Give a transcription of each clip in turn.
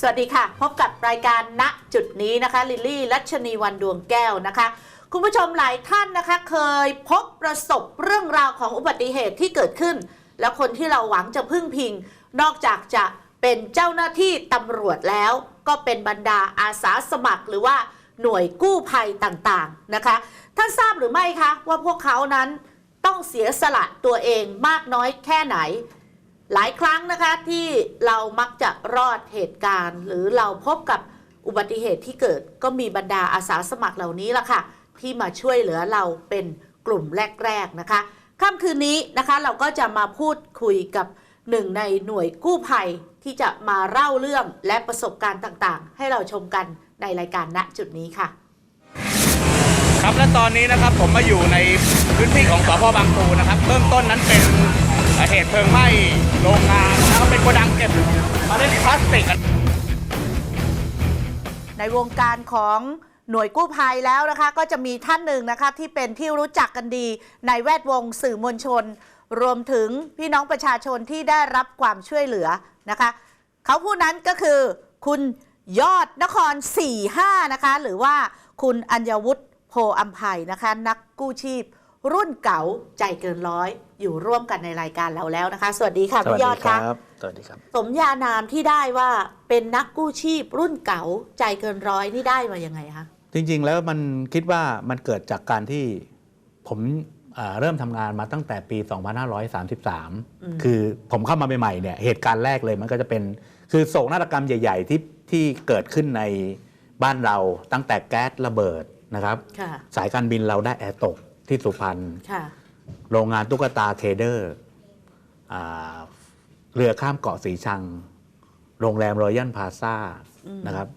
สวัสดีค่ะ พบกับรายการณจุดนี้นะคะ ลิลลี่รัชนีวันดวงแก้วนะคะ คุณผู้ชมหลายท่านนะคะ เคยพบประสบเรื่องราวของอุบัติเหตุที่เกิดขึ้น แล้วคนที่เราหวังจะพึ่งพิง นอกจากจะเป็นเจ้าหน้าที่ตำรวจแล้ว ก็เป็นบรรดาอาสาสมัครหรือว่าหน่วยกู้ภัยต่างๆนะคะ ท่านทราบหรือไม่คะว่าพวกเขานั้นต้องเสียสละตัวเองมากน้อยแค่ไหน หลายครั้งนะคะที่เรามักจะรอดเหตุการณ์ หรือเราพบกับอุบัติเหตุที่เกิดก็มีบรรดาอาสาสมัครเหล่านี้ล่ะค่ะ ที่มาช่วยเหลือเราเป็นกลุ่มแรก ๆ นะคะค่ำคืนนี้นะคะเราก็จะมาพูดคุยกับหนึ่งในหน่วยกู้ภัยที่จะมาเล่าเรื่องและประสบการณ์ต่างๆ ให้เราชมกันในรายการณจุดนี้ค่ะ ครับและตอนนี้นะครับผมมาอยู่ในพื้นที่ของสพบางปูนะครับเบื้องต้นนั้นเป็น เหตุเพลิงไหม้โรงงานนะครับเป็นโกดังเก็บเมาเล่นพลาสติกในวงการของหน่วยกู้ภัยแล้วนะคะ ก็จะมีท่านหนึ่งนะคะที่เป็นที่รู้จักกันดีในแวดวงสื่อมวลชน รวมถึงพี่น้องประชาชนที่ได้รับความช่วยเหลือนะคะ เขาผู้นั้นก็คือ คุณยอดนคร 45 นะคะ หรือว่าคุณอัญวุฒิโพอัมภัยนะคะ นักกู้ชีพ รุ่นเก๋าใจเกินร้อย อยู่ร่วมกันในรายการเราแล้วนะคะ สวัสดีค่ะสวัสพี่ดียอดคค่ะรับสวัสดีครับ สมญานามที่ได้ว่าเป็นนักกู้ชีพรุ่นเก๋าใจเกินร้อยนี่ได้มายังไงคะจริง ๆ แล้วมันคิดว่ามันเกิดจากการที่ผมอ่าเริ่มทำงานมาตั้งแต่ปี 2533 คือผมเข้ามาใหม่ๆเนี่ยเหตุการณ์แรกเลยมันก็จะเป็นคือโศกนาฏกรรมใหญ่ ๆ ที่ที่เกิดขึ้นในบ้านเราตั้งแต่แก๊สระเบิดนะครับค่ะสายการบินเราได้แอร์ตก ที่สุพรรณค่ะ โรงงานตุ๊กตาเทเดอร์อ่าเรือข้ามเกาะสีชัง โรงแรมรอยัลพาซานะครับ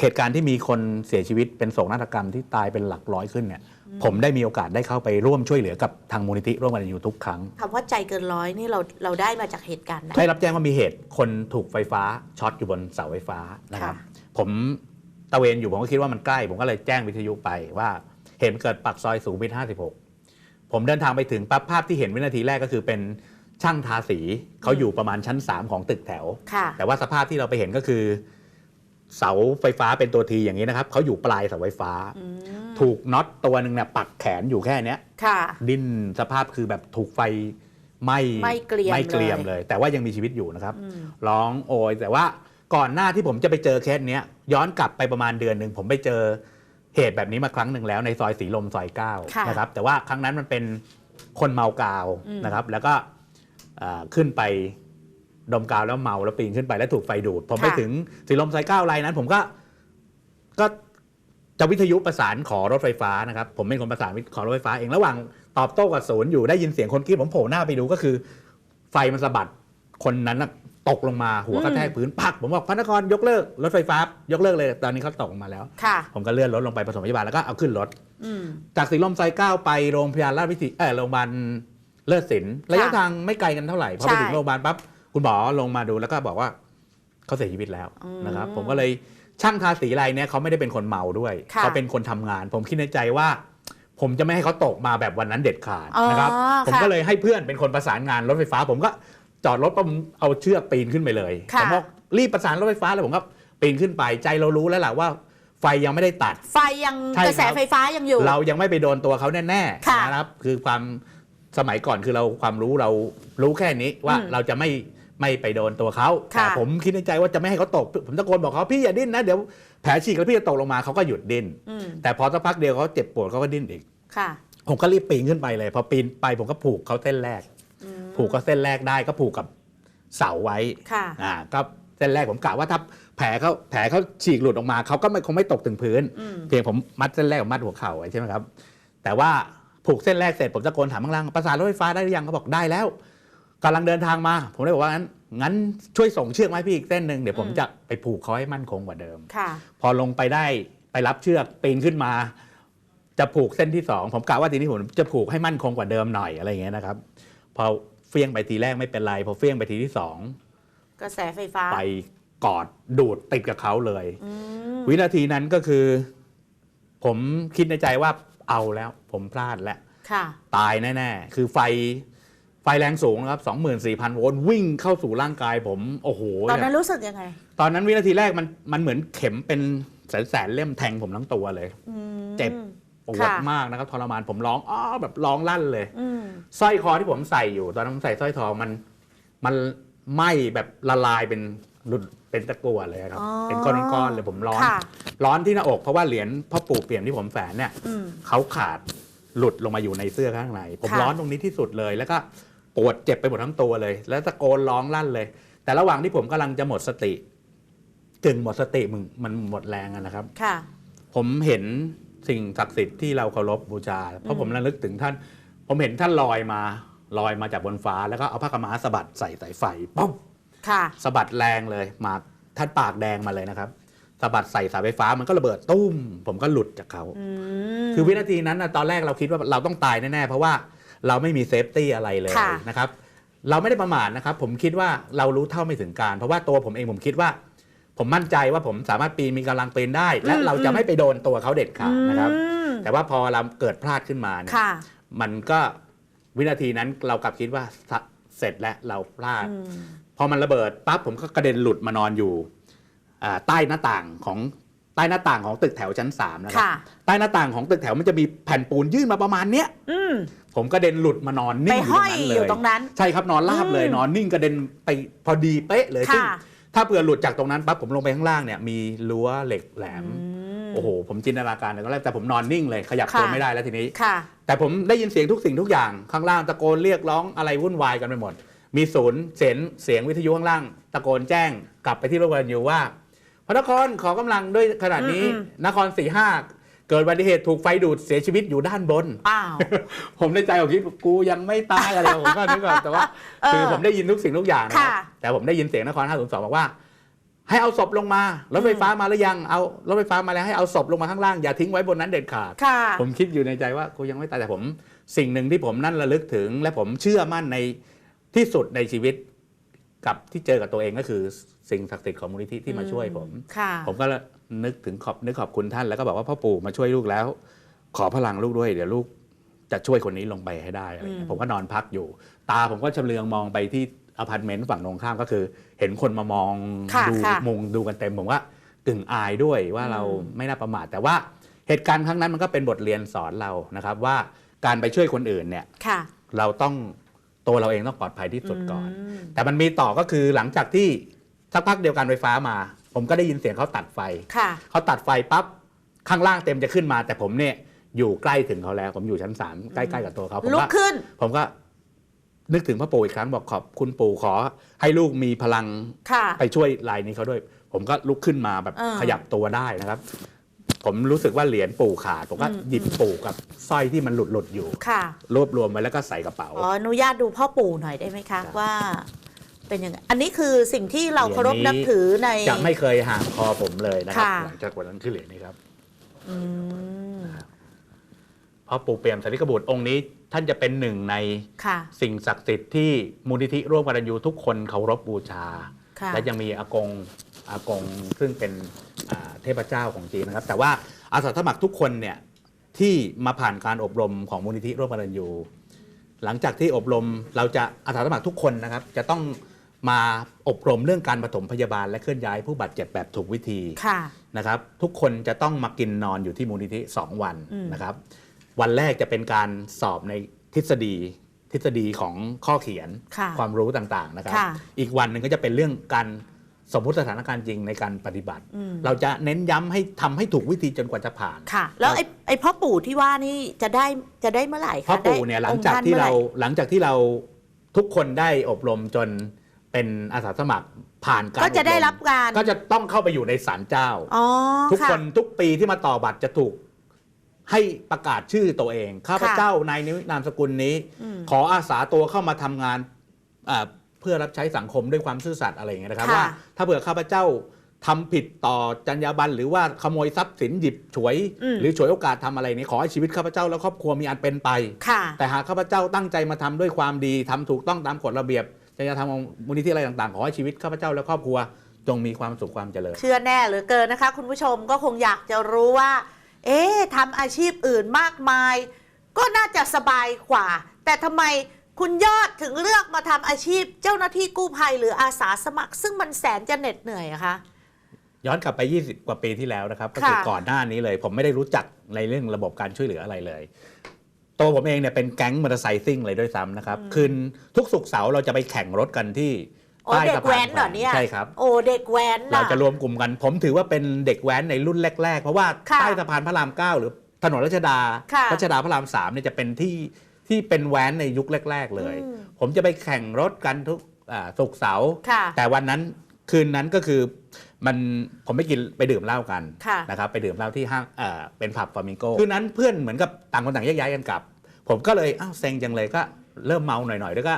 เหตุการณ์ที่มีคนเสียชีวิตเป็นโศกนาฏกรรมที่ตายเป็นหลักร้อยขึ้นเนี่ย ผมได้มีโอกาสได้เข้าไปร่วมช่วยเหลือกับทางมูลนิธิร่วมกันอยู่ทุกครั้ง คำว่าใจเกินร้อยนี่เราเราได้มาจากเหตุการณ์ไหน ได้รับแจ้งว่ามีเหตุคนถูกไฟฟ้าช็อตอยู่บนเสาไฟฟ้านะครับ ค่ะ ผมตะเวนอยู่ผมก็คิดว่ามันใกล้ ผมก็เลยแจ้งวิทยุไปว่า เหตุเกิดปากซอยสูงวิท56ผมเดินทางไปถึงปั๊บภาพที่เห็นวินาทีแรกก็คือเป็นช่างทาสีเขาอยู่ประมาณชั้น 3 ของตึกแถวค่ะแต่ว่าสภาพที่เราไปเห็นก็คือ เสาไฟฟ้าเป็นตัวทีอย่างนี้นะครับเขาอยู่ปลายเสาไฟฟ้าอืมถูกน็อตตัวหนึ่งเนี่ยปักแขนอยู่แค่เนี้ยค่ะดิ้นสภาพคือแบบถูกไฟไหม้ไหม้เกรียมไหม้เกรียมเลยเลย แต่ว่ายังมีชีวิตอยู่นะครับอืมร้องโอยแต่ว่าก่อนหน้าที่ผมจะไปเจอเคสเนี้ยย้อนกลับไปประมาณเดือนหนึ่งผมไปเจอ เหตุแบบนี้มาครั้งหนึ่งแล้วในซอยสีลมซอยเก้าค่ะนะครับแต่ว่าครั้งนั้นมันเป็นคนเมากาวอืม นะครับ แล้วก็อ่าขึ้นไปดมกาวแล้วเมาแล้วปีนขึ้นไปแล้วถูกไฟดูดผมไปถึงสีลมซอยเก้าไรนั้น ผมก็ก็จะวิทยุประสานขอรถไฟฟ้านะครับ ผมเป็นคนประสานขอรถไฟฟ้าเองระหว่างตอบโต้กับศูนย์อยู่ได้ยินเสียงคนกรีดผมโผล่หน้าไปดูก็คือ ไฟมันสะบัดคนนั้นน่ะ ตกลงมาหัวกระแทกพื้นปัก ผมบอกพระนครยกเลิกรถไฟฟ้า ยกเลิกเลย ตอนนี้เขาตกลงมาแล้ว ค่ะ ผมก็เลื่อนรถลงไปปฐมพยาบาลแล้วก็เอาขึ้นรถ อืม จากสีลมไซเก้าไปโรงพยาบาลราชวิถีเออโรงพยาบาลเลิศศิลป์ระยะทางไม่ไกลกันเท่าไหร่ พอไปใช่ถึงโรงพยาบาลปั๊บคุณหมอลงมาดูแล้วก็บอกว่าเขาเสียชีวิตแล้วอืมนะครับ ผมก็เลยช่างทาสีอะไรเนี่ยเขาไม่ได้เป็นคนเมาด้วยค่ะ เขาเป็นคนทำงาน ผมคิดในใจว่า ผมจะไม่ให้เขาตกมาแบบวันนั้นเด็ดขาดอ๋อนะครับผมค่ะ ก็เลยให้เพื่อนเป็นคนประสานงานรถไฟฟ้า ผมก็ จอดรถปั๊บผมเอาเชือกปีนขึ้นไปเลยค่ะผมบอกรีบประสานรถไฟฟ้าเลยผมก็ปีนขึ้นไปใจเรารู้แล้วแหละว่าไฟยังไม่ได้ตัด ไฟยังใช่กระแสครับไฟฟ้ายังอยู่ เรายังไม่ไปโดนตัวเขาแน่ค่ะๆนะครับ คือความสมัยก่อนคือเราความรู้เรารู้แค่นี้ว่าอืมเราจะไม่ไม่ไปโดนตัวเขาค่ะแต่ผมคิดในใจว่าจะไม่ให้เขาตก ผมตะโกนบอกเขาพี่อย่าดิ้นนะเดี๋ยวแผลฉีกแล้วพี่จะตกลงมาเขาก็หยุดดิ้นอืมแต่พอสักพักเดียวเขาเจ็บปวดเขาก็ดิ้นอีกค่ะผมก็รีบปีนขึ้นไปเลย พอปีนไปผมก็ผูกเขาเส้นแรกอืม ผูกก็เส้นแรกได้ก็ผูกกับเสาไว้ค่ะอ่าก็เส้นแรกผมกะว่าถ้าแผลเขาแผลเขาฉีกหลุดออกมาเขาก็ไม่คงไม่ตกถึงพื้นอืมเพียงผมมัดเส้นแรกกับมัดหัวเข่าไว้ใช่ไหมครับ แต่ว่าผูกเส้นแรกเสร็จผมตะโกนถามข้างล่างประสานรถไฟฟ้าได้หรือยังเขาบอกได้แล้วกำลังเดินทางมา ผมเลยบอกว่างั้นงั้นช่วยส่งเชือกมาให้พี่อีกเส้นหนึ่งเดี๋ยวผมอืมจะไปผูกเขาให้มั่นคงกว่าเดิมค่ะพอลงไปได้ไปรับเชือกปีนขึ้นมา จะผูกเส้นที่สองผมกะว่าทีนี้ผมจะผูกให้มั่นคงกว่าเดิมหน่อยอะไรอย่างเงี้ยนะครับ พอเฟี้ยงไปทีแรกไม่เป็นไร พอเฟี้ยงไปทีที่สองกระแสไฟฟ้า ไปกอดดูดติดกับเขาเลยอืมวินาทีนั้นก็คือ ผมคิดในใจว่าเอาแล้ว ผมพลาดแล้วค่ะตายแน่ๆ คือไฟไฟแรงสูงนะครับ 24,000 โวลต์วิ่งเข้าสู่ร่างกายผม โอ้โห ตอนนั้นรู้สึกยังไง ตอนนั้นวินาทีแรกมันมันเหมือนเข็มเป็นแสนแสนๆเล่มแทงผมทั้งตัวเลยอืมเจ็บ ปวดค่ะมากนะครับทรมานผมร้องอ้อแบบร้องลั่นเลยอืมสร้อยคอที่ผมใส่อยู่ ตอนนั้นผมใส่สร้อยทองมันมันไหม้แบบละลายเป็นหลุดเป็นตะกั่วเลยครับอ๋อเป็นก้อนๆเลยผมร้อนค่ะร้อนที่หน้าอกเพราะว่าเหรียญพ่อปู่เปี่ยมที่ผมแฝนเนี่ยอืมเขาขาดหลุดลงมาอยู่ในเสื้อข้างในผมค่ะร้อนตรงนี้ที่สุดเลยแล้วก็ปวดเจ็บไปหมดทั้งตัวเลย แล้วตะโกนร้องลั่นเลย แต่ระหว่างที่ผมกำลังจะหมดสติกึ่งหมดสติมึงมันหมดแรงอะนะครับ ค่ะ ผมเห็น สิ่งศักดิ์สิทธิ์ที่เราเคารพบูชา เพราะผมระลึกถึงท่าน ผมเห็นท่านลอยมาลอยมาจากบนฟ้า แล้วก็เอาผ้ากำมาสะบัดใส่สายไฟป๊อบค่ะสะบัดแรงเลยมาท่านปากแดงมาเลยนะครับสะบัดใส่สายไฟฟ้ามันก็ระเบิดตุ้ม ผมก็หลุดจากเขาอืมคือวินาทีนั้นนะตอนแรกเราคิดว่าเราต้องตายแน่ๆเพราะว่าเราไม่มีเซฟตี้อะไรเลยค่ะนะครับ เราไม่ได้ประมาทนะครับ ผมคิดว่าเรารู้เท่าไม่ถึงการ เพราะว่าตัวผมเองผมคิดว่า ผมมั่นใจว่าผมสามารถปีนมีกำลังปีนได้ และเราจะไม่ไปโดนตัวเขาเด็ดขาดนะครับอืมแต่ว่าพอเราเกิดพลาดขึ้นมาเนี่ยค่ะมันก็วินาทีนั้นเรากลับคิดว่าสะเสร็จแล้วเราพลาดอืมพอมันระเบิดปั๊บผมก็กระเด็นหลุดมานอนอยู่อ่าใต้หน้าต่างของใต้หน้าต่างของตึกแถวชั้นสามนะครับค่ะใต้หน้าต่างของตึกแถวมันจะมีแผ่นปูนยื่นมาประมาณเนี้ยอืมผมกระเด็นหลุดมานอนนิ่ไปงอยู่ตห้รอยงนั้นเลอยู่ยตรงนั้นใช่ครับนอนราบเลยอืมนอนนิ่งกระเด็นไปพอดีเป๊ะเลยซึ่งค่ะ ถ้าเผื่อหลุดจากตรงนั้นปั๊บผมลงไปข้างล่างเนี่ยมีรั้วเหล็กแหลมอืมโอ้โหผมจินตนาการในตอนแรกแต่ผมนอนนิ่งเลยขยับตัวค่ะไม่ได้แล้วทีนี้ค่ะแต่ผมได้ยินเสียงทุกสิ่งทุกอย่างข้างล่างตะโกนเรียกร้องอะไรวุ่นวายกันไปหมด มีศูนย์เสียงเสียงวิทยุข้างล่าง ตะโกนแจ้งกลับไปที่โรงพยาบาลอยู่ว่าพระนครขอกำลังด้วยขนาดนี้อืมนครสี่ห้า เกิดอุบัติเหตุถูกไฟดูดเสียชีวิตอยู่ด้านบน อ้าว ผมในใจผมคิดกูยังไม่ตายอะไรผมก็นึกว่าแต่ว่าเออคือผมได้ยินทุกสิ่งทุกอย่างนะครับค่ะแต่ผมได้ยินเสียงนคร502บอกว่า ให้เอาศพลงมารถไฟฟ้ามาหรือยังเอารถไฟฟ้ามาแล้วให้เอาศพลงมาข้างล่างอย่าทิ้งไว้บนนั้นเด็ดขาด ค่ะ ผมคิดอยู่ในใจว่ากูยังไม่ตายแต่ผม สิ่งหนึ่งที่ผมนั่นระลึกถึง และผมเชื่อมั่นในที่สุดในชีวิต กับที่เจอกับตัวเองก็คือสิ่งศักดิ์สิทธิ์ของมูลนิธิที่มาช่วยผม ค่ะ ผมก็ นึกถึงขอบนึกขอบคุณท่านแล้วก็บอกว่าพ่อปู่มาช่วยลูกแล้ว ขอพลังลูกด้วย เดี๋ยวลูกจะช่วยคนนี้ลงไปให้ได้อะไรเงี้อืยมผมก็นอนพักอยู่ ตาผมก็ชำเลืองมองไปที่อพาร์ตเมนต์ฝั่งตรงข้ามก็คือ เห็นคนมามองค่ะดูค่ะ มุงดูกันเต็มผมว่ากึ่งอายด้วยว่าเราอืมไม่น่าประมาทแต่ว่าเหตุการณ์ครั้งนั้นมันก็เป็นบทเรียนสอนเรานะครับว่าการไปช่วยคนอื่นเนี่ย ค่ะเราต้องตัวเราเองต้องปลอดภัยที่สุดก่อน ม แต่มันมีต่อก็คือหลังจากที่สักพักเดียวกันไฟฟ้ามา ผมก็ได้ยินเสียงเขาตัดไฟค่ะ เขาตัดไฟปั๊บข้างล่างเต็มจะขึ้นมา แต่ผมเนี่ยอยู่ใกล้ถึงเขาแล้ว ผมอยู่ชั้นสามใกล้ๆกับตัวเขาผมลุกก็ขึ้น ผมก็นึกถึงพระปู่อีกครั้งบอกขอบคุณปู่ขอ ให้ลูกมีพลังค่ะไปช่วยรายนี้เขาด้วย ผมก็ลุกขึ้นมาแบบเออขยับตัวได้นะครับ ผมรู้สึกว่าเหรียญปู่ขาดผมก็อืมหยิบปู่กับสร้อยที่มันหลุดหลุดๆอยู่ค่ะรวบรวมไว้แล้วก็ใส่กระเป๋าขออนุญาตดูพ่อปู่หน่อยได้ไหมคะครับว่า เป็นยังไงอันนี้คือสิ่งที่เราเหรียญเคารพนี้นับถือใน จะไม่เคยห่างคอผมเลยนะครับ ค่ะ หลังจากวันนั้นคือเหรียญนี้ครับอืมเพราะปู่เปี่ยมสารีกบุตรองค์นี้ ท่านจะเป็นหนึ่งในค่ะ สิ่งศักดิ์สิทธิ์ที่มูลนิธิร่วมกตัญญูทุกคนเคารพบูชา ค่ะ และยังมีอากงอากงซึ่งเป็นอ่าเทพเจ้าของจีนนะครับ แต่ว่าอาสาสมัครทุกคนเนี่ยที่มาผ่านการอบรมของมูลนิธิร่วมกตัญญูหลังจากที่อบรมเราจะอาสาสมัครทุกคนนะครับ จะต้อง มาอบรมเรื่องการปฐมพยาบาลและเคลื่อนย้ายผู้บาดเจ็บแบบถูกวิธีค่ะนะครับ ทุกคนจะต้องมากินนอนอยู่ที่มูลนิธิ 2 วันอืมนะครับ วันแรกจะเป็นการสอบในทฤษฎีทฤษฎีของข้อเขียนค่ะความรู้ต่างๆนะครับค่ะอีกวันหนึ่งก็จะเป็นเรื่องการสมมติสถานการณ์จริงในการปฏิบัติอืมเราจะเน้นย้ำให้ทำให้ถูกวิธีจนกว่าจะผ่านค่ะ แล้วไอ้ไอ้พ่อปู่ที่ว่านี่จะได้จะได้เมื่อไหร่คะพ่อปู่ได้เนี่ยหลังองค์จากท่นที่เรามื่อไหหลังจากที่เราทุกคนได้อบรมจน เป็นอาสาสมัครผ่านการก็จะได้อมรับการก็จะต้องเข้าไปอยู่ในศาลเจ้าอ๋อทุกะคนทุกปีที่มาต่อบัตรจะถูกให้ประกาศชื่อตัวเอง ข้าพเจ้านายนินามสกุลนี้อืมขออาสาตัวเข้ามาทำงานอ่าเพื่อรับใช้สังคมด้วยความซื่อสัตย์อะไรอย่างเงี้ยนะครับค่ะว่า ถ้าเผื่อข้าพเจ้าทำผิดต่อจรรยาบรรณหรือว่าขโมยทรัพย์สินหยิบฉวยอืมหรือฉวยโอกาสทำอะไรนี้ขอให้ชีวิตข้าพเจ้าและครอบครัวมีอันเป็นไปค่ะแต่หากข้าพเจ้าตั้งใจมาทำด้วยความดีทำถูกต้องตามกฎระเบียบ จริยธรรมของมูลนิธิอะไรต่างๆ ขอให้ชีวิตข้าพเจ้าและครอบครัว จงมีความสุขความเจริญ เชื่อแน่เหลือเกินนะคะ คุณผู้ชมก็คงอยากจะรู้ว่า เอ๊ะทำอาชีพอื่นมากมาย ก็น่าจะสบายกว่า แต่ทำไมคุณยอดถึงเลือกมาทำอาชีพเจ้าหน้าที่กู้ภัยหรืออาสาสมัคร ซึ่งมันแสนจะเหน็ดเหนื่อยอะคะ ย้อนกลับไป 20 กว่าปีที่แล้วนะครับ ก็คือค่ะ ก่อนหน้านี้เลย ผมไม่ได้รู้จักในเรื่องระบบการช่วยเหลืออะไรเลย ตัวผมเองเนี่ยเป็นแก๊งมอเตอร์ไซค์ซิ่งเลยด้วยซ้ำนะครับ คืนทุกสุกร์เสาร์เราจะไปแข่งรถกันที่โอ้ใต้เด็สะกพาแว้นนเหรอเนี่ย ใช่ครับ โอ้เด็กแว้นเราน่ะ จะรวมกลุ่มกัน ผมถือว่าเป็นเด็กแว้นในรุ่นแรก ๆ เพราะว่าค่ะใต้สะพานพระรามเก้าหรือถนนรัชดา ค่ะรัชดาพระรามสามเนี่ยจะเป็นที่ที่เป็นแว้นในยุคแรก ๆ เลย อืม ผมจะไปแข่งรถกันทุกอ่าศุกร์เสาร์ ค่ะ แต่วันนั้นคืนนั้นก็คือ มันผมไม่กินไปดื่มเหล้ากันค่ะนะครับไปดื่มเหล้าที่ห้างเอ่อเป็นผับฟามิงโกคืนนั้นเพื่อนเหมือนกับต่างคนต่างแยกย้ายกันกลับ ผมก็เลยอ้าวเซ็งจังเลยก็เริ่มเมาหน่อยๆแล้วก็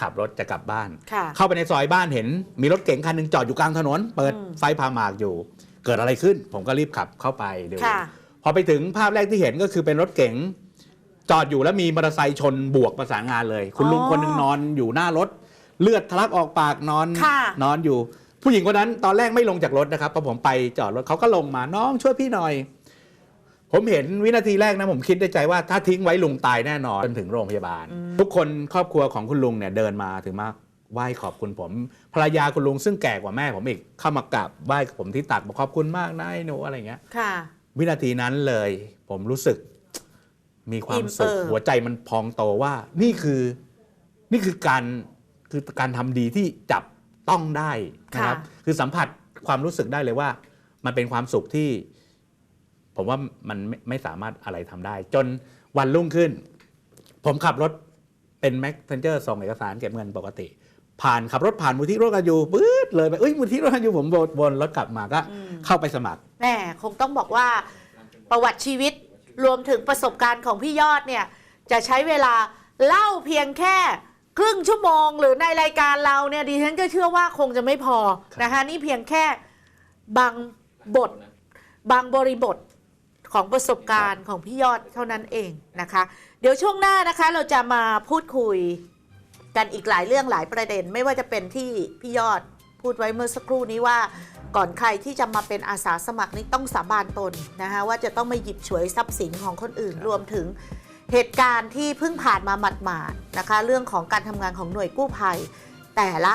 ขับรถจะกลับบ้านค่ะเข้าไปในซอยบ้านเห็น มีรถเก๋งคันหนึ่งจอดอยู่กลางถนน เปิดอืมไฟพาหมากอยู่ เกิดอะไรขึ้น ผมก็รีบขับเข้าไปดูค่ะพอไปถึงภาพแรกที่เห็นก็คือเป็นรถเก๋งจอดอยู่แล้วมีมอเตอร์ไซค์ชนบวกประสานงานเลย คุณลุงอ๋อคนหนึ่งนอนอยู่หน้ารถ เลือดทะลักออกปากนอนค่ะนอนอยู่ ผู้หญิงคนนั้นตอนแรกไม่ลงจากรถนะครับพอผมไปจอดรถเขาก็ลงมาน้องช่วยพี่หน่อย ผมเห็นวินาทีแรกนะผมคิดในใจว่าถ้าทิ้งไว้ลุงตายแน่นอนจนถึงโรงพยาบาล ทุกคนครอบครัวของคุณลุงเนี่ยเดินมาถึงมาไหว้ขอบคุณผมภรรยาคุณลุงซึ่งแก่กว่าแม่ผมอีกเข้ามากราบไหว้ผมที่ตักบอกขอบคุณมากนะไอ้หนูอะไรเงี้ยค่ะวินาทีนั้นเลย ผมรู้สึกมีความอิ่มสุขเอิบหัวใจมันพองโตว่า นี่คือ นี่คือการคือการทำดีที่จับ ต้องได้นะครับคือสัมผัสความรู้สึกได้เลยว่า มันเป็นความสุขที่ ผมว่ามันไม่ไม่สามารถอะไรทำได้ จนวันรุ่งขึ้น ผมขับรถเป็นแม็กเซนเจอร์ส่งเอกสารเก็บเงินปกติ ผ่านขับรถผ่านมูลที่รถกันอยู่ปื๊ดเลยไปเอ้ยมูลที่รถกันอยู่ผมวนวนรถกลับมาก็เข้าไปสมัครแม่คงต้องบอกว่าประวัติชีวิตรวมถึงประสบการณ์ของพี่ยอดเนี่ย จะใช้เวลาเล่าเพียงแค่ ครึ่งชั่วโมงหรือในรายการเราเนี่ยดิฉันก็เชื่อว่าคงจะไม่พอนะคะ นี่เพียงแค่บางบท บางบริบทของประสบการณ์ของพี่ยอดเท่านั้นเองนะคะ เดี๋ยวช่วงหน้านะคะเราจะมาพูดคุยกันอีกหลายเรื่องหลายประเด็น ไม่ว่าจะเป็นที่พี่ยอดพูดไว้เมื่อสักครู่นี้ว่าก่อนใครที่จะมาเป็นอาสาสมัครนี่ต้องสาบานตนนะคะว่าจะต้องไม่หยิบฉวยทรัพย์สินของคนอื่นรวมถึง เหตุการณ์ที่เพิ่งผ่านมาหมาดๆนะคะ เรื่องของการทำงานของหน่วยกู้ภัย แต่ละ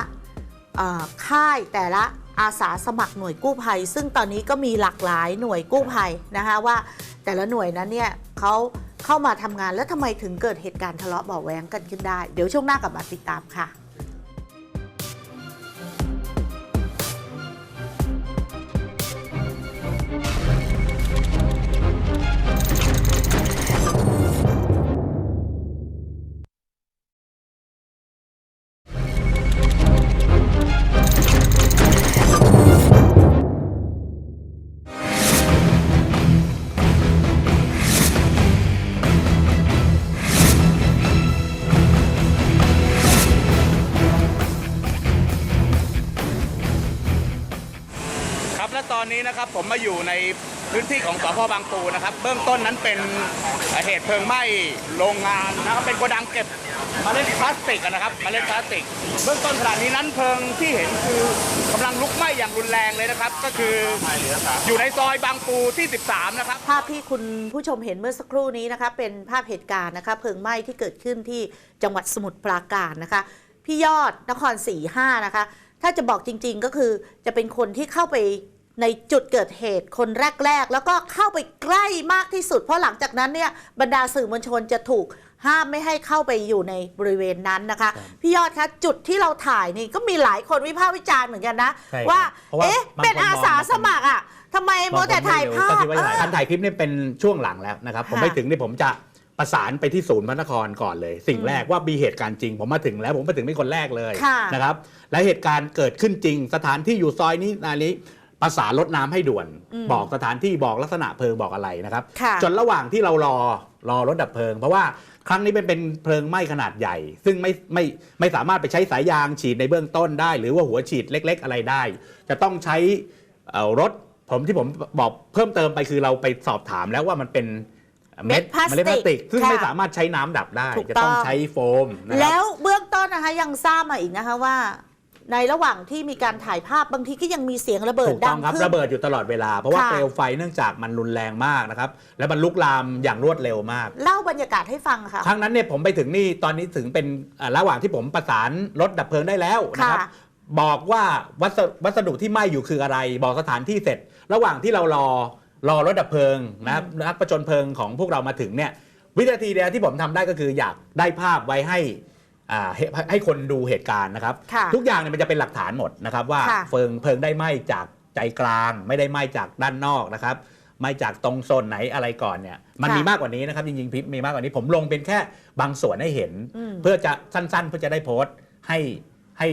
ค่ายแต่ละอาสาสมัครหน่วยกู้ภัย ซึ่งตอนนี้ก็มีหลากหลายหน่วยกู้ภัยนะคะว่าแต่ละหน่วยนั้นเนี่ยเขาเข้ามาทำงานแล้วทำไมถึงเกิดเหตุการณ์ทะเลาะเบาะแวงกันขึ้นได้ เดี๋ยวช่วงหน้ากลับมาติดตามค่ะ นะครับผมมาอยู่ในพื้นที่ของสพบางปูนะครับ เบื้องต้นนั้นเป็นเหตุเพลิงไหม้โรงงานนะครับเป็นโกดังเก็บมเมล็ดพลาสติกนะครับมเมล็ดพลาสติก เบื้องต้นขณะนี้นั้นเพลิงที่เห็นคือกำลังลุกไหม้อย่างรุนแรงเลยนะครับ ก็คืออยู่ในซอยบางปูที่ 13 นะครับ ภาพที่คุณผู้ชมเห็นเมื่อสักครู่นี้นะคะเป็นภาพเหตุการณ์นะคะเพลิงไหม้ที่เกิดขึ้นที่จังหวัดสมุทรปราการนะคะพี่ยอดนครศรีห้านะคะ ถ้าจะบอกจริง ๆก็คือจะเป็นคนที่เข้าไป ในจุดเกิดเหตุคนแรก ๆ แล้วก็เข้าไปใกล้มากที่สุด เพราะหลังจากนั้นเนี่ยบรรดาสื่อมวลชนจะถูกห้ามไม่ให้เข้าไปอยู่ในบริเวณนั้นนะคะ พี่ยอดคะจุดที่เราถ่ายนี่ก็มีหลายคนวิพากษ์วิจารณ์เหมือนกันนะใช่ครับว่าเพราะว่าเอ๊ะบางคนเป็นอาสาองสมัครอะทำไมโมวแต่ถ่ายภาพก็คิดว่าอย่างไรการถ่ายคลิปนี่เป็นช่วงหลังแล้วนะครับ ผมค่ะไปถึงนี่ผมจะประสานไปที่ศูนย์พระนครก่อนเลย สิ่งแรกว่ามีเหตุการณ์จริง ผมมาถึงแล้วผมมาถึงเป็นคนแรกเลยค่ะนะครับและเหตุการณ์เกิดขึ้นจริง สถานที่อยู่ซอยนี้นานี้ ประสานรถน้ำให้ด่วน บอกสถานที่บอกลักษณะเพลิงบอกอะไรนะครับค่ะจนระหว่างที่เรารอรอรถดับเพลิง เพราะว่าครั้งนี้เป็นเป็นเพลิงไหม้ขนาดใหญ่ ซึ่งไม่ไม่ไม่สามารถไปใช้สายยางฉีดในเบื้องต้นได้ หรือว่าหัวฉีดเล็ก ๆ อะไรได้ จะต้องใช้เอ่อรถผมที่ผมบอกเพิ่มเติมไปคือเราไปสอบถามแล้วว่ามันเป็นเม็ดเม็ดพลาสติกเมล็ดพลาสติก ซึ่งค่ะไม่สามารถใช้น้ำดับได้ถูกจะต้องต้องใช้โฟมนะคแล้รับวเบื้องต้นนะคะยังทราบมาอีกนะคะว่า ในระหว่างที่มีการถ่ายภาพบางทีก็ยังมีเสียงระเบิดถูกดัต้องงครับขึ้น ระเบิดอยู่ตลอดเวลา เพราะว่าค่ะ เปลวไฟเนื่องจากมันรุนแรงมากนะครับ และมันลุกลามอย่างรวดเร็วมาก เล่าบรรยากาศให้ฟังค่ะ ครั้งนั้นเนี่ยผมไปถึงนี่ตอนนี้ถึงเป็นอ่าระหว่างที่ผมประสานรถดับเพลิงได้แล้วนะครับ ค่ะ บอกว่าวัสวัสดุที่ไหม้อยู่คืออะไร บอกสถานที่เสร็จ ระหว่างที่เรารอรอรถดับเพลิงนะครับนักประจนเพลิงของพวกเรามาถึงเนี่ยวินาทีเดียวที่ผมทำได้ก็คืออยากได้ภาพไว้ให้อ่า ให้ให้คนดูเหตุการณ์นะครับค่ะทุกอย่างเนี่ยมันจะเป็นหลักฐานหมดนะครับ ว่าค่ะเพลิงเพลิงได้ไหม้จากใจกลาง ไม่ได้ไหม้จากด้านนอกนะครับไหม้จากตรงโซนไหนอะไรก่อนเนี่ยมันค่ะมีมากกว่านี้นะครับจริงๆพิษมีมากกว่านี้ผมลงเป็นแค่บางส่วนให้เห็นอืมเพื่อจะสั้นๆ เพื่อจะได้โพสต์ให้ให้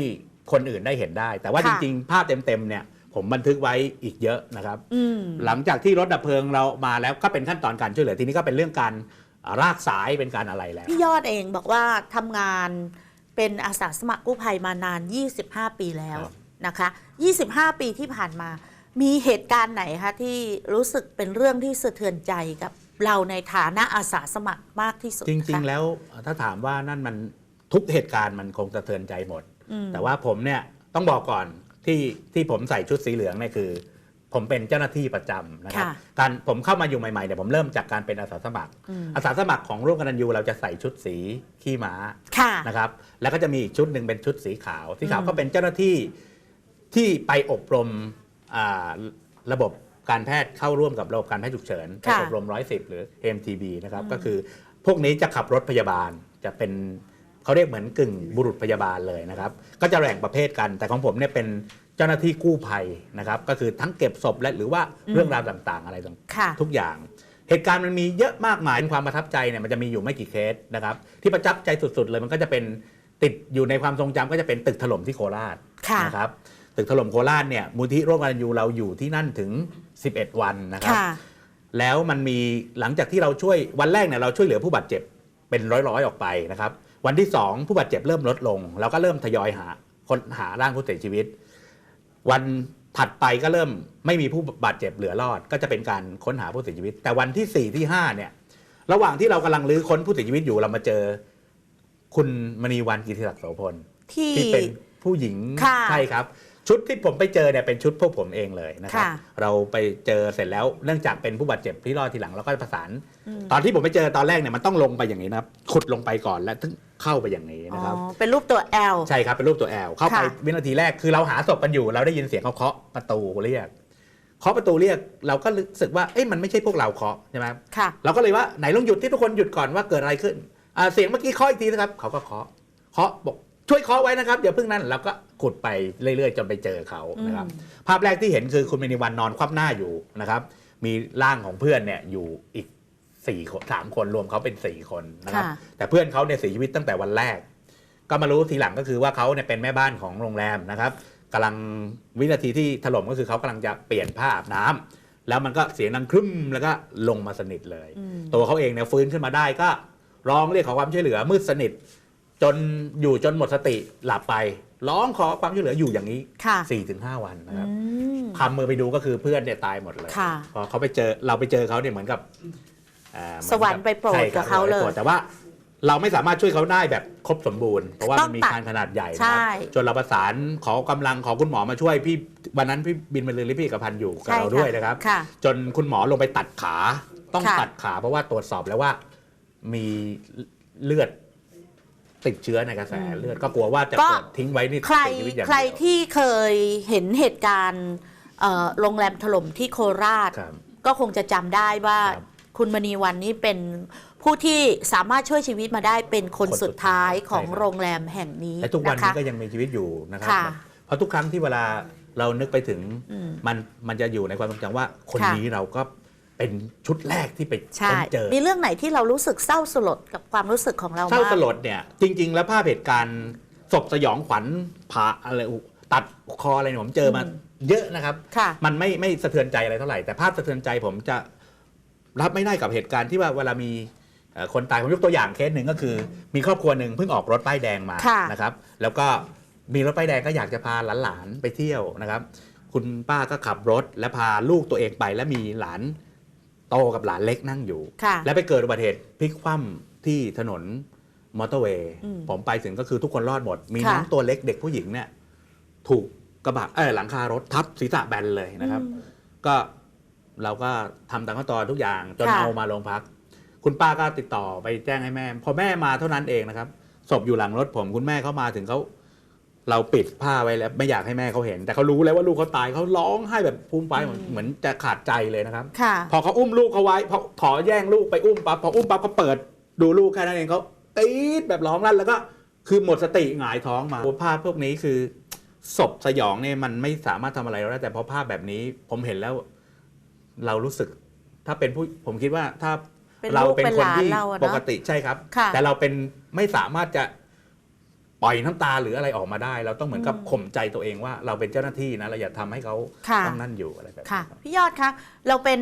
คนอื่นได้เห็นได้ แต่ว่าจค่ะริงๆ ภาพเต็มๆเนี่ยผมบันทึกไว้อีกเยอะนะครับอืมหลังจากที่รถดับเพลิงเรามาแล้วก็เป็นขั้นตอนการช่วยเหลือทีนี้ก็เป็นเรื่องการอ่า รากสายเป็นการอะไรแล้ว พี่ยอดเองบอกว่าทำงานเป็นอาสาสมัครกู้ภัยมานาน 25 ปีแล้วครับ นะคะ 25 ปีที่ผ่านมา มีเหตุการณ์ไหนคะที่รู้สึกเป็นเรื่องที่สะเทือนใจกับเราในฐานะอาสาสมัครมากที่สุดจริงคะๆแล้วถ้าถามว่านั่นมันทุกเหตุการณ์มันคงสะเทือนใจหมด อืมแต่ว่าผมเนี่ยต้องบอกก่อนที่ที่ผมใส่ชุดสีเหลืองเนี่ยคือ ผมเป็นเจ้าหน้าที่ประจำนะครับ ค่ะการผมเข้ามาอยู่ใหม่ๆเนี่ยผมเริ่มจากการเป็นอาสาสมัคร อืม อาสาสมัครของร่วมกันตันยูเราจะใส่ชุดสีขี้ม้าค่ะ นะครับ แล้วก็จะมีอีกชุดหนึ่งเป็นชุดสีขาว สีขาวอืม ก็เป็นเจ้าหน้าที่ที่ไปอบรมอ่าระบบการแพทย์เข้าร่วมกับระบบการแพทย์ฉุกเฉินไปค่ะอบรมร้อยสิบหรือ MTB นะครับ ก็คือพวกนี้จะขับรถพยาบาลจะเป็นเขาเรียกเหมือนกึ่งบุรุษพยาบาลเลยนะครับ ก็จะแบ่งประเภทกัน แต่ของผมเนี่ยเป็น เจ้าหน้าที่กู้ภัยนะครับ ก็คือทั้งเก็บศพและหรือว่าเรื่องราวต่างๆ อะไรต่างค่ะ ทุกอย่าง เหตุการณ์มันมีเยอะมากมายความประทับใจเนี่ยมันจะมีอยู่ไม่กี่เคสนะครับ ที่ประทับใจสุดๆ เลยมันก็จะเป็นติดอยู่ในความทรงจำก็จะเป็นตึกถล่มที่โคราชค่ะนะครับตึกถล่มโคราชเนี่ยมูลที่ร่วมกันอยู่เราอยู่ที่นั่นถึง 11 วันนะครับ ค่ะแล้วมันมีหลังจากที่เราช่วยวันแรกเนี่ยเราช่วยเหลือผู้บาดเจ็บเป็นร้อยๆออกไปนะครับ วันที่ 2 ผู้บาดเจ็บเริ่มลดลง เราก็เริ่มทยอยหาคนหาร่างผู้เสียชีวิต วันถัดไปก็เริ่มไม่มีผู้บาดเจ็บเหลือรอด ก็จะเป็นการค้นหาผู้เสียชีวิต แต่วันที่ 4 ที่5เนี่ยระหว่างที่เรากำลังลื้อค้นผู้เสียชีวิตอยู่เรามาเจอ คุณมณีวันกิติศักดิ์โสพลที่ที่เป็นผู้หญิงค่ะใช่ครับ ชุดที่ผมไปเจอเนี่ยเป็นชุดพวกผมเองเลยนะครับ ค่ะเราไปเจอเสร็จแล้วเนื่องจากเป็นผู้บาดเจ็บที่รอดทีหลังเราก็ประสาน อืม ตอนที่ผมไปเจอตอนแรกเนี่ยมันต้องลงไปอย่างนี้นะครับขุดลงไปก่อนแล้วถึงเข้าไปอย่างนี้อ๋อนะครับ เป็นรูปตัว L ใช่ครับเป็นรูปตัวแอลเข้าไปค่ะวินาทีแรกคือเราหาศพกันอยู่ เราได้ยินเสียงเขาเคาะประตูเรียกเคาะประตูเรียกเราก็รู้สึกว่าเอ๊ะมันไม่ใช่พวกเราเคาะใช่ไหมค่ะ เราก็เลยว่าไหนลองหยุดที่ทุกคนหยุดก่อนว่าเกิดอะไรขึ้นอ่าเสียงเมื่อกี้เคาะอีกทีนะครับเขาก็เคาะเคาะบอกช่วยเคาะไว้นะครับเดี๋ยวเพิ่งนั้นเราก็ ขุดไปเรื่อยๆจนไปเจอเขานะครับอืมภาพแรกที่เห็นคือคุณเมนิวันนอนคว่ำหน้าอยู่นะครับ มีร่างของเพื่อนเนี่ยอยู่อีกสี่คนสามคนรวมเขาเป็นสี่คนนะครับค่ะแต่เพื่อนเขาเนี่ยเสียชีวิตตั้งแต่วันแรก ก็มารู้ทีหลังก็คือว่าเขาเนี่ยเป็นแม่บ้านของโรงแรมนะครับกำลังวินาทีที่ถล่มก็คือเขากำลังจะเปลี่ยนผ้าอาบน้ำแล้วมันก็เสียงดังครึ้มแล้วก็ลงมาสนิทเลยอืมตัวเขาเองเนี่ยฟื้นขึ้นมาได้ก็ร้องเรียกขอความช่วยเหลือมืดสนิท จนอยู่จนหมดสติหลับไป ร้องขอความช่วยเหลืออยู่อย่างนี้ค่ะ4-5วันนะครับอืมคำมือไปดูก็คือเพื่อนเนี่ยตายหมดเลย ค่ะพอเขาไปเจอเราไปเจอเขาเนี่ยเหมือนกับอ่าเหมือนสวรรค์ไปโปรดใช่กับเขาเลยสวรรค์ไปโปรดแต่ว่าเราไม่สามารถช่วยเขาได้แบบครบสมบูรณ์เพราะว่าต้มัองนมีตัดคานขนาดใหญ่นะใช่ครับจนเราประสานขอกำลังขอคุณหมอมาช่วยพี่วันนั้นพี่บินมาเรือนพี่เอกพันธ์อยู่กับใช่เราด้วยนะครับ ค่ะ จนคุณหมอลงไปตัดขาต้องค่ะ ตัดขาเพราะว่าตรวจสอบแล้วว่ามีเลือด ติดเชื้อในกระแสเลือดก็กลัวว่าจะก็เกิดทิ้งไว้นี่ใครเสียชีวิตอย่างใครเดียวที่เคยเห็นเหตุการณ์เอ่อโรงแรมถล่มที่โคราชครับก็คงจะจำได้ว่าครับคุณมณีวันนี้เป็นผู้ที่สามารถช่วยชีวิตมาได้เป็นคนคนสุสุดดท้าท้ายยของใช่ครับโรงแรมแห่งนี้และทุกวันนะนี้คะก็ยังมีชีวิตอยู่นะครับค่ะเพราะทุกครั้งที่เวลาเรานึกไปถึงอืมมันมันจะอยู่ในความทรงจำว่าคนค่ะนี้เราก็ เป็นชุดแรกที่ไปใช่ ค้นเจอมีเรื่องไหนที่เรารู้สึกเศร้าสลดกับความรู้สึกของเราเศร้ามากสลดเนี่ย จริง ๆ แล้วภาพเหตุการณ์ศพสยองขวัญผ่าอะไรอุตัดคออะไรเนี่ยผมเจอมาอืมเยอะนะครับ ค่ะ มันไม่ไม่สะเทือนใจอะไรเท่าไหร่ แต่ภาพสะเทือนใจผมจะรับไม่ได้กับเหตุการณ์ที่ว่าเวลามีเอ่อคนตายผมยกตัวอย่างเคสหนึ่งก็คือ มีครอบครัวหนึ่งเพิ่งออกรถป้ายแดงมาค่ะ นะครับ แล้วก็มีรถป้ายแดงก็อยากจะพาหลานๆไปเที่ยวนะครับ คุณป้าก็ขับรถและพาลูกตัวเองไปและมีหลาน โตกับหลานเล็กนั่งอยู่ ค่ะ และไปเกิดอุบัติเหตุพลิกคว่ำที่ถนนมอเตอร์เวย์อืมผมไปถึงก็คือทุกคนรอดหมด มีค่ะ น้องตัวเล็กเด็กผู้หญิงเนี่ย ถูกกระบะเออหลังคารถทับศีรษะแบนเลยนะครับ อืม ก็เราก็ทำตามขั้นตอนทุกอย่างจนค่ะ เอามาโรงพัก คุณป้าก็ติดต่อไปแจ้งให้แม่ พอแม่มาเท่านั้นเองนะครับศพอยู่หลังรถผมคุณแม่เขามาถึงเขา เราปิดผ้าไว้แล้วไม่อยากให้แม่เขาเห็น แต่เขารู้แล้วว่าลูกเขาตายเขาร้องไห้แบบพุ่มไปเหมือนเหมือนจะขาดใจเลยนะครับค่ะพอเขาอุ้มลูกเขาไว้พอขอแย่งลูกไปอุ้มปั๊บพออุ้มปั๊บเขาเปิดดูลูกแค่นั้นเองเขาตีดแบบร้องลั่นแล้วก็คือหมดสติหงายท้องมาโอ้ภาพพวกนี้คือศพสยองเนี่ยมันไม่สามารถทำอะไรเราได้แต่พอภาพแบบนี้ผมเห็นแล้ว เรารู้สึก ถ้าเป็นผู้ผมคิดว่าถ้าเป็นเราลูกเป็นเป็นคหนลานที่เราอะเนอะปกติใช่ครับค่ะแต่เราเป็นไม่สามารถจะ ปล่อยน้ำตาหรืออะไรออกมาได้ เราต้องเหมือนกับอืมข่มใจตัวเองว่าเราเป็นเจ้าหน้าที่นะเราอย่าทำให้เขาค่ะต้องนั่นอยู่อะไรแบบนี้ค่ะครับพี่ยอดคะเราเป็น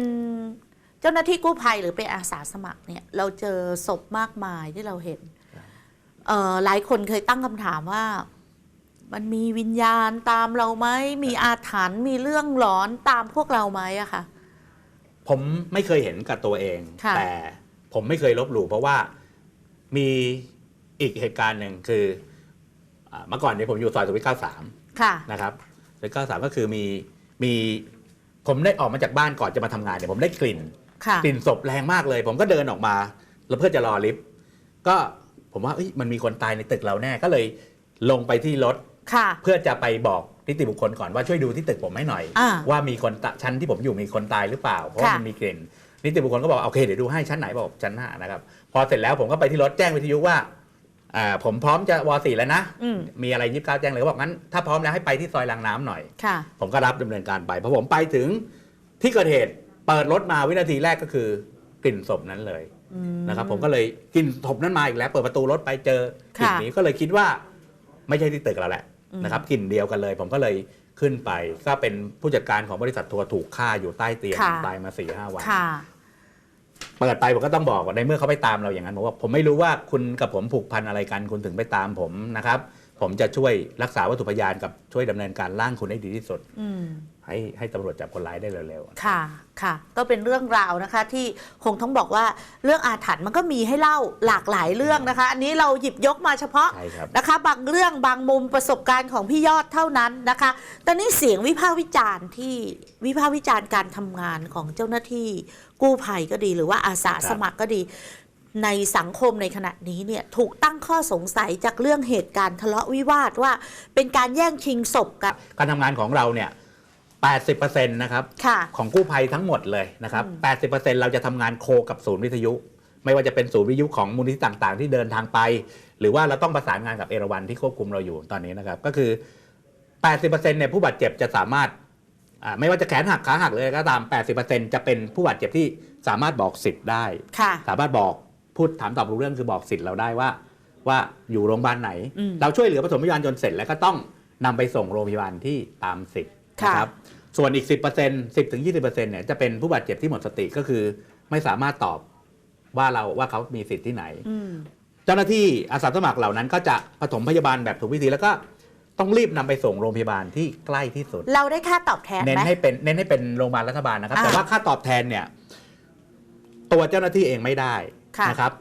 เจ้าหน้าที่กู้ภัยหรือเป็นอาสาสมัครเนี่ยเราเจอศพมากมายที่เราเห็นเอ่อหลายคนเคยตั้งคำถามว่า มันมีวิญญาณตามเราไหมมีอาถรรพ์มีเรื่องหลอนตามพวกเราไหมอะค่ะผมไม่เคยเห็นกับตัวเองค่ะแต่ผมไม่เคยลบหลู่เพราะว่ามีอีกเหตุการณ์หนึ่งคืออ่า เมื่อก่อนเนี่ยผมอยู่ซอยสุวิท93ค่ะนะครับสุวิท93ก็คือมีมีผมได้ออกมาจากบ้านก่อนจะมาทำงานเนี่ยผมได้กลิ่นค่ะกลิ่นศพแรงมากเลย ผมก็เดินออกมา แล้วเพื่อจะรอลิฟต์ก็ผมว่าเอ้ยมันมีคนตายในตึกเราแน่ก็เลยลงไปที่รถค่ะเพื่อจะไปบอกนิติบุคคลก่อนว่าช่วยดูที่ตึกผมให้หน่อยอ่าว่ามีคนตะชั้นที่ผมอยู่มีคนตายหรือเปล่าเพราะว่าค่ะมันมีกลิ่นนิติบุคคลก็บอกโอเคเดี๋ยวดูให้ชั้นไหนบอกชั้นห้านะครับพอเสร็จแล้วผมก็ไปที่รถแจ้งวิทยุว่าอ่า ผมพร้อมจะวอสี่แล้วนะอืมมีอะไรยิบเก้าแจ้งเลยก็บอกงั้นถ้าพร้อมแล้วให้ไปที่ซอยรางน้ำหน่อยค่ะผมก็รับดำเนินการไปพอผมไปถึงที่เกิดเหตุเปิดรถมาวินาทีแรกก็คือกลิ่นศพนั้นเลยอืมนะครับผมก็เลยกลิ่นศพนั้นมาอีกแล้ว เปิดประตูรถไปเจอกลิ่นค่ะนี้ก็เลยคิดว่าไม่ใช่ที่ตึกเราแหละอืมนะครับกลิ่นเดียวกันเลย ผมก็เลยขึ้นไปก็เป็นผู้จัดการของบริษัททัวร์ถูกฆ่าอยู่ใต้เตียงค่ะตายมาสี่ห้าวันค่ะ เปิดไปผมก็ต้องบอกว่าในเมื่อเขาไปตามเราอย่างนั้นผมว่าผมไม่รู้ว่าคุณกับผมผูกพันอะไรกันคุณถึงไปตามผมนะครับ ผมจะช่วยรักษาวัตถุพยานกับช่วยดำเนินการร่างคุณให้ดีที่สุด อืม ให้ให้ตำรวจจับคนร้ายได้เร็วๆ ค่ะ ค่ะ ก็เป็นเรื่องราวนะคะ ที่คงต้องบอกว่าเรื่องอาถรรพ์มันก็มีให้เล่าหลากหลายเรื่องนะคะ อันนี้เราหยิบยกมาเฉพาะใช่ครับ นะคะ บางเรื่องบางมุมประสบการณ์ของพี่ยอดเท่านั้นนะคะ ตอนนี้เสียงวิพากษ์วิจารณ์ที่วิพากษ์วิจารณ์การทำงานของเจ้าหน้าที่ กู้ภัยก็ดีหรือว่าอาสาสมัครก็ดีในสังคมในขณะนี้เนี่ยถูกตั้งข้อสงสัยจากเรื่องเหตุการณ์ทะเลาะวิวาทว่าเป็นการแย่งชิงศพกันการทำงานของเราเนี่ย 80%นะครับค่ะของกู้ภัยทั้งหมดเลยนะครับ 80%เราจะทำงานโคกับศูนย์วิทยุ ไม่ว่าจะเป็นศูนย์วิทยุของมูลนิธิต่างๆ ที่เดินทางไป หรือว่าเราต้องประสานงานกับเอราวันที่ควบคุมเราอยู่ตอนนี้นะครับ ก็คือ 80%เนี่ยผู้บาดเจ็บจะสามารถอ่า ไม่ว่าจะแขนหักขาหักเลยก็ตาม 80%จะเป็นผู้บาดเจ็บที่สามารถบอกสิทธิ์ได้ค่ะสามารถบอกพูดถามตอบรู้เรื่องคือบอกสิทธิ์เราได้ว่า ว่าอยู่โรงพยาบาลไหนอืมเราช่วยเหลือปฐมพยาบาลจนเสร็จแล้วก็ต้องนำไปส่งโรงพยาบาลที่ตามสิทธิ์ค่ะนะครับส่วนอีก 10% 10ถึง20%เนี่ยจะเป็นผู้บาดเจ็บที่หมดสติก็คือ ไม่สามารถตอบว่าเราว่าเขามีสิทธิ์ที่ไหนอืมเจ้าหน้าที่อาสาสมัครเหล่านั้นก็จะปฐมพยาบาลแบบถูกวิธีแล้วก็ ต้องรีบนำไปส่งโรงพยาบาลที่ใกล้ที่สุด เราได้ค่าตอบแทนเน้ไหมนให้เป็นเน้นให้เป็นโรงพยาบาลรัฐบาลนะครับอ่าแต่ว่าค่าตอบแทนเนี่ย ตัวเจ้าหน้าที่เองไม่ได้ค่ะนะครับ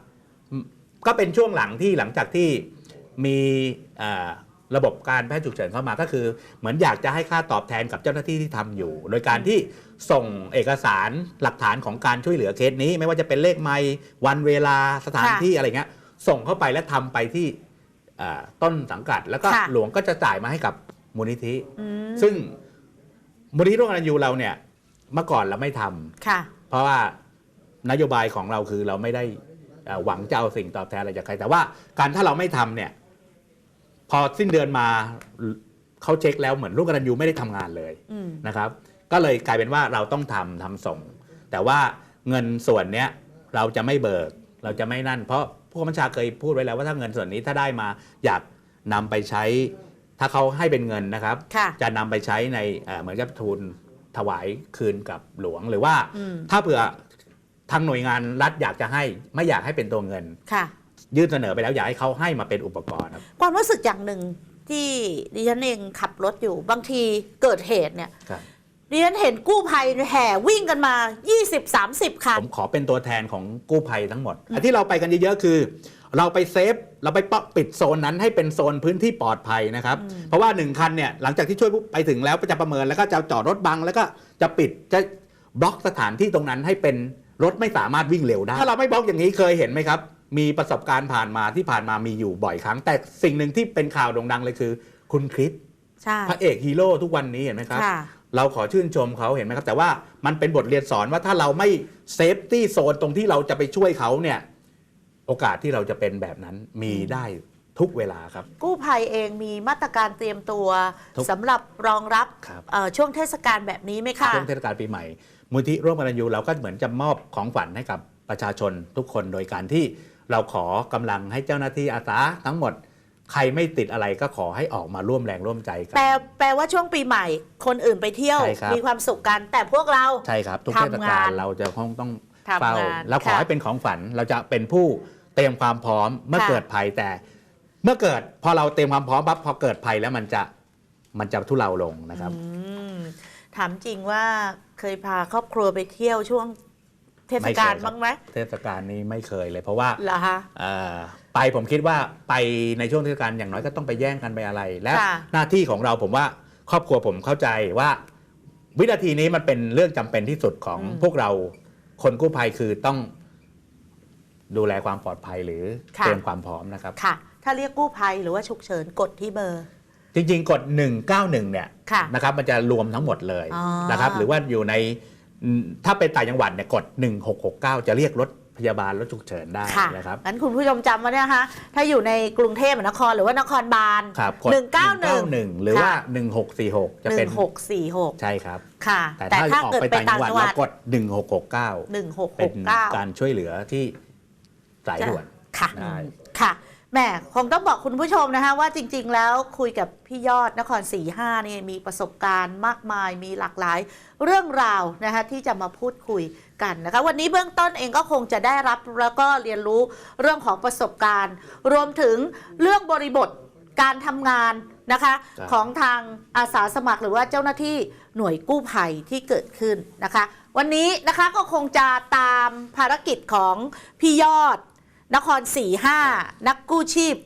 อืมก็เป็นช่วงหลังที่หลังจากที่มีอ่าระบบการแพทย์ฉุกเฉินเข้ามาก็คือ เหมือนอยากจะให้ค่าตอบแทนกับเจ้าหน้าที่ที่ทำอยู่ โดยการที่ส่งเอกสารหลักฐานของการช่วยเหลือเคสนี้ ไม่ว่าจะเป็นเลขไมล์วันเวลาสถานค่ะที่อะไรเงี้ยส่งเข้าไปและทำไปที่อ่า ต้นสังกัด แล้วก็ค่ะหลวงก็จะจ่ายมาให้กับมูลนิธิอืมซึ่งมูลนิธิร่วมกตันยูเราเนี่ยเมื่อก่อนเราไม่ทำค่ะเพราะว่านโยบายของเราคือเราไม่ได้เอ่อหวังจะเอาสิ่งตอบแทนอะไรจากใคร แต่ว่าการถ้าเราไม่ทำเนี่ย พอสิ้นเดือนมาเขาเช็คแล้วเหมือนร่วมกตันยูไม่ได้ทำงานเลยอืมนะครับ ก็เลยกลายเป็นว่าเราต้องทำทำส่ง แต่ว่าเงินส่วนเนี้ยเราจะไม่เบิก เราจะไม่นั่น เพราะ ผู้บัญชาเคยพูดไว้แล้วว่าถ้าเงินส่วนนี้ถ้าได้มาอยากนำไปใช้ ถ้าเขาให้เป็นเงินนะครับค่ะจะนำไปใช้ในเอ่อเหมือนกับทุนถวายคืนกับหลวงหรือว่าอืมถ้าเผื่อทางหน่วยงานรัฐอยากจะให้ไม่อยากให้เป็นตัวเงินค่ะ ยื่นเสนอไปแล้วอยากให้เขาให้มาเป็นอุปกรณ์ครับความรู้สึกอย่างหนึ่งที่ดิฉันเองขับรถอยู่บางทีเกิดเหตุเนี่ยครับ ดิฉันเห็นกู้ภัยแห่วิ่งกันมา 20-30 คัน ผมขอเป็นตัวแทนของกู้ภัยทั้งหมดอันที่เราไปกันเยอะๆคือ เราไปเซฟ เราไปปะปิดโซนนั้นให้เป็นโซนพื้นที่ปลอดภัยนะครับ เพราะว่าหนึ่งคันเนี่ยหลังจากที่ช่วยปุ๊บไปถึงแล้วจะประเมินแล้วก็จะจอดรถบังแล้วก็จะปิดจะบล็อกสถานที่ตรงนั้นให้เป็นรถไม่สามารถวิ่งเร็วได้ ถ้าเราไม่บล็อกอย่างนี้เคยเห็นไหมครับ มีประสบการณ์ผ่านมาที่ผ่านมามีอยู่บ่อยครั้ง แต่สิ่งหนึ่งที่เป็นข่าวโด่งดังเลยคือ คุณคริสใช่พระเอกฮีโร่ทุกวันนี้เห็นไหมครับ ค่ะ เราขอชื่นชมเขาเห็นไหมครับ แต่ว่ามันเป็นบทเรียนสอนว่าถ้าเราไม่เซฟตี้โซนตรงที่เราจะไปช่วยเขาเนี่ยโอกาสที่เราจะเป็นแบบนั้นมีได้ทุกเวลาครับ กู้ภัยเองมีมาตรการเตรียมตัวทุกสำหรับรองรับครับเอ่อช่วงเทศกาลแบบนี้ไหมคะช่วงเทศกาลปีใหม่มูลที่ร่วมกันยูเราก็เหมือนจะมอบของขวัญให้กับประชาชนทุกคนโดยการที่เราขอกำลังให้เจ้าหน้าที่อาสาทั้งหมด ใครไม่ติดอะไรก็ขอให้ออกมาร่วมแรงร่วมใจกัแปลแปลว่าช่วงปีใหม่ คนอื่นไปเที่ยว ใช่ครับ มีความสุขกัน แต่พวกเรา ใช่ครับ ทุกทำเทศกาลงานเราจะคงต้องทำเฝ้างานแล้วขอค่ะให้เป็นของฝันเราจะเป็นผู้เตรียมความพร้อมเมื่อค่ะ เกิดภัยแต่ เมื่อเกิดพอเราเตรียมความพร้อมปั๊บพอเกิดภัยแล้วมันจะมันจะทุเลาลงนะครับ อืมถามจริงว่าเคยพาครอบครัวไปเที่ยวช่วงเทศกาลไม่เคยครับ บ้างไหมเทศกาลนี้ไม่เคยเลย เพราะว่าเหรอคะเอ่อ ไปผมคิดว่าไปในช่วงเทศกาลอย่างน้อยก็ต้องไปแย่งกันไปอะไร และค่ะ หน้าที่ของเราผมว่าครอบครัวผมเข้าใจว่า วินาทีนี้มันเป็นเรื่องจำเป็นที่สุดของพวกเราคนกู้ภัยคือต้องดูแลความปลอดภัยหรือเตรียมความพร้อมนะครับ ค่ะ ถ้าเรียกกู้ภัยหรือว่าฉุกเฉินกดที่เบอร์ จริงๆ กด 191 เนี่ยค่ะนะครับมันจะรวมทั้งหมดเลยอ๋อนะครับหรือว่าอยู่ในอืมถ้าเป็นต่างจังหวัดเนี่ยกด 1669 จะเรียกรถ พยาบาลรถฉุกเฉินได้ค่ะนะครับงั้นคุณผู้ชมจำไว้นะคะถ้าอยู่ในกรุงเทพมหานครหรือว่านครบาลครับกด191 หรือว่าค่ะ1646 จะเป็น 1646 ใช่ครับค่ะ แต่แต่ถ้าถ้าออกเกิดไปไปต่างต่าจังงหวัดจังหวัเราดกด1669 เป็น1669การช่วยเหลือที่สายด่วนค่ะได้ค่ะแหมคงต้องบอกคุณผู้ชมนะคะว่าจริง ๆ แล้วคุยกับพี่ยอดนครศรีห้านี่มีประสบการณ์มากมายมีหลากหลายเรื่องราวนะคะที่จะมาพูดคุย กันนะคะวันนี้เบื้องต้นเองก็คงจะได้รับแล้วก็เรียนรู้เรื่องของประสบการณ์ รวมถึงเรื่องบริบทการทำงานนะคะครับของทางอาสาสมัครหรือว่าเจ้าหน้าที่หน่วยกู้ภัยที่เกิดขึ้นนะคะ วันนี้นะคะก็คงจะตามภารกิจของพี่ยอด นคร 45 นักกู้ชีพ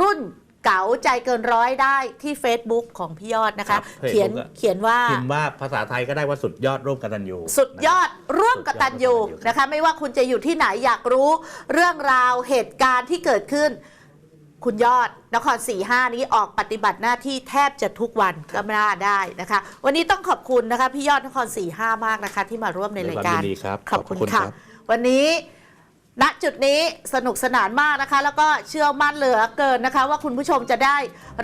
รุ่น เก๋าใจเกินร้อยได้ที่ Facebook ของพี่ยอดนะครัคะบ Facebook เขียนอะ เขียนว่า พิมพ์ว่าภาษาไทยก็ได้ว่าสุดยอดร่วมกันตันยู สุดยอดร่วมกตันยูสุดยอดร่วมกตัญญู นะคะ ไม่ว่าคุณจะอยู่ที่ไหนอยากรู้ เรื่องราวเหตุการณ์ที่เกิดขึ้น คุณยอดนคร45 นี้ออกปฏิบัติหน้าที่แทบจะทุกวันก็น่าได้นะคะ วันนี้ต้องขอบคุณนะคะ พี่ยอดนคร45 มากนะคะ ที่มาร่วมในด้วยรายความการยินดีครับ ขอบคุณขอบคุณค่ะครับวันนี้ ณจุดนี้สนุกสนานมากนะคะ แล้วก็เชื่อมั่นเหลือเกินนะคะ ว่าคุณผู้ชมจะได้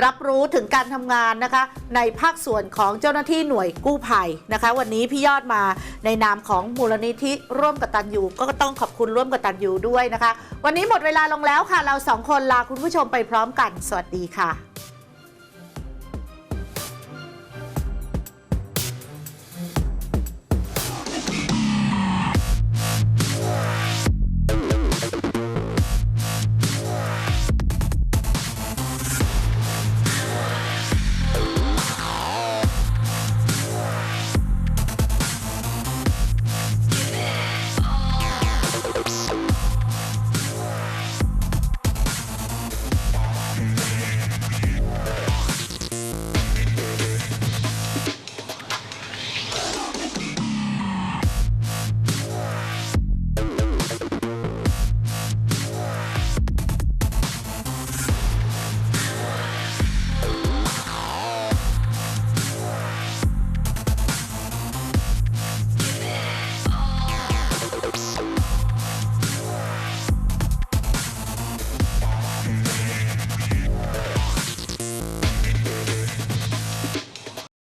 รับรู้ถึงการทำงานนะคะ ในภาคส่วนของเจ้าหน้าที่หน่วยกู้ภัยนะคะ วันนี้พี่ยอดมาในนามของมูลนิธิร่วมกตันยูก็ต้องขอบคุณร่วมกตันยูด้วยนะคะ วันนี้หมดเวลาลงแล้วค่ะ เราสองคนลาคุณผู้ชมไปพร้อมกัน สวัสดีค่ะ